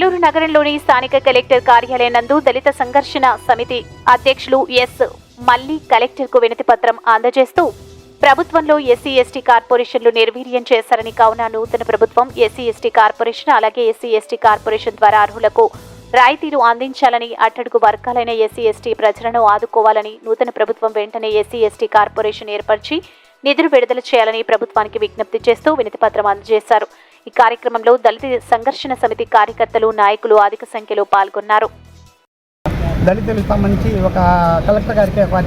నెల్లూరు నగరంలోని స్థానిక కలెక్టర్ కార్యాలయం నందు దళిత సంఘర్షణ సమితి అధ్యక్షులు ఎస్ మల్లి కలెక్టర్కు వినతి పత్రం అందజేస్తూ ప్రభుత్వంలో ఎస్సీ ఎస్టీ కార్పొరేషన్లు నిర్వీర్యం చేశారని కావున నూతన ప్రభుత్వం ఎస్సీ ఎస్టీ కార్పొరేషన్ అలాగే ఎస్సీ ఎస్టీ కార్పొరేషన్ ద్వారా అర్హులకు రాయితీలు అందించాలని అట్టడుగు వర్గాలైన ఎస్సీ ఎస్టీ ప్రజలను ఆదుకోవాలని నూతన ప్రభుత్వం వెంటనే ఎస్సీ ఎస్టీ కార్పొరేషన్ ఏర్పరిచి నిధులు విడుదల చేయాలని ప్రభుత్వానికి విజ్ఞప్తి చేస్తూ వినతి పత్రం అందజేశారు. ఈ కార్యక్రమంలో దళిత సంఘర్షణ సమితి కార్యకర్తలు నాయకులు అధిక సంఖ్యలో పాల్గొన్నారు. దళితులకు సంబంధించి ఒక కలెక్టర్ గారికి ఒక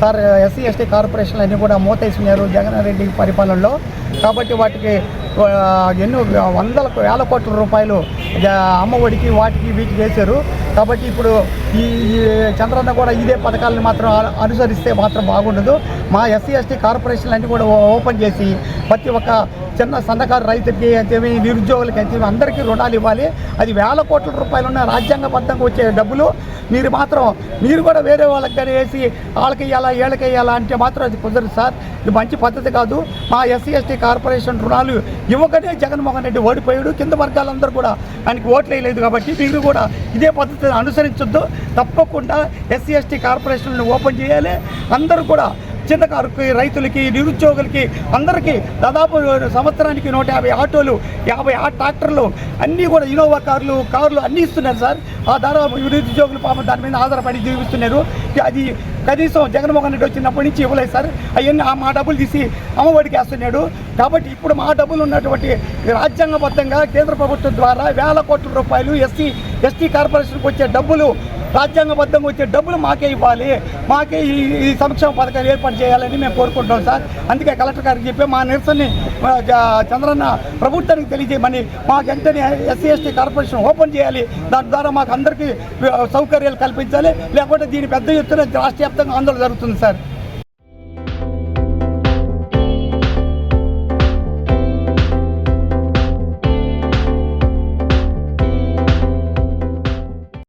సార్ ఎస్సీ ఎస్టీ కార్పొరేషన్లు అన్నీ కూడా మూతేసినారు జగన్ రెడ్డి పరిపాలనలో. కాబట్టి వాటికి ఎన్నో వందల వేల కోట్ల రూపాయలు అమ్మ అమ్మఒడికి వాటికి వీటికి వేశారు. కాబట్టి ఇప్పుడు ఈ చంద్రన్న కూడా ఇదే పథకాలను మాత్రం అనుసరిస్తే మాత్రం బాగుండదు. మా ఎస్సీ ఎస్టీ కార్పొరేషన్లు అన్నీ కూడా ఓపెన్ చేసి ప్రతి ఒక్క చిన్న సన్నకారు రైతుకి అంతేమి నిరుద్యోగులకి అంతేమి అందరికీ రుణాలు ఇవ్వాలి. అది వేల కోట్ల రూపాయలు ఉన్న రాజ్యాంగబద్ధంగా వచ్చే డబ్బులు మీరు మాత్రం మీరు కూడా వేరే వాళ్ళకి కానీ వేసి వాళ్ళకి ఇవ్వాలా వీళ్ళకి ఇవ్వాలా అంటే మాత్రం అది కుదరదు సార్. ఇది మంచి పద్ధతి కాదు. మా ఎస్సీ ఎస్టీ కార్పొరేషన్ రుణాలు ఇవ్వకనే జగన్మోహన్ రెడ్డి ఓడిపోయాడు. కింద వర్గాలందరూ కూడా ఆయనకి ఓట్లు వేయలేదు కాబట్టి మీరు కూడా ఇదే పద్ధతి పద్ధతిని అనుసరించొద్దు. తప్పకుండా ఎస్సీ ఎస్టీ కార్పొరేషన్లను ఓపెన్ చేయాలి. అందరూ కూడా చిన్నకారుకి రైతులకి నిరుద్యోగులకి అందరికీ దాదాపు సంవత్సరానికి నూట యాభై ఆటోలు యాభై ఆ ట్రాక్టర్లు అన్నీ కూడా ఇనోవా కార్లు కార్లు అన్నీ ఇస్తున్నారు సార్. ఆ దాదాపు నిరుద్యోగులు పాపం దాని మీద ఆధారపడి జీవిస్తున్నారు. అది కనీసం జగన్మోహన్ రెడ్డి వచ్చినప్పటి నుంచి ఇవ్వలేదు సార్. అవన్నీ ఆ మా డబ్బులు తీసి అమ్మఒడికి వేస్తున్నాడు. కాబట్టి ఇప్పుడు మా డబ్బులు ఉన్నటువంటి రాజ్యాంగబద్ధంగా కేంద్ర ప్రభుత్వం ద్వారా వేల కోట్ల రూపాయలు ఎస్సీ ఎస్టీ కార్పొరేషన్కి వచ్చే డబ్బులు రాజ్యాంగబద్ధంగా వచ్చే డబ్బులు మాకే ఇవ్వాలి మాకే ఈ ఈ సంక్షేమ పథకాలు ఏర్పాటు చేయాలని మేము కోరుకుంటాం సార్. అందుకే కలెక్టర్ గారికి చెప్పి మా నిరసనని చంద్రన్న ప్రభుత్వానికి తెలియజేయమని మాకు వెంటనే ఎస్సీ ఎస్టీ కార్పొరేషన్ ఓపెన్ చేయాలి. దాని ద్వారా మాకు అందరికీ సౌకర్యాలు కల్పించాలి. లేకపోతే దీని పెద్ద ఎత్తున రాష్ట్ర వ్యాప్తంగా ఆందోళన జరుగుతుంది సార్.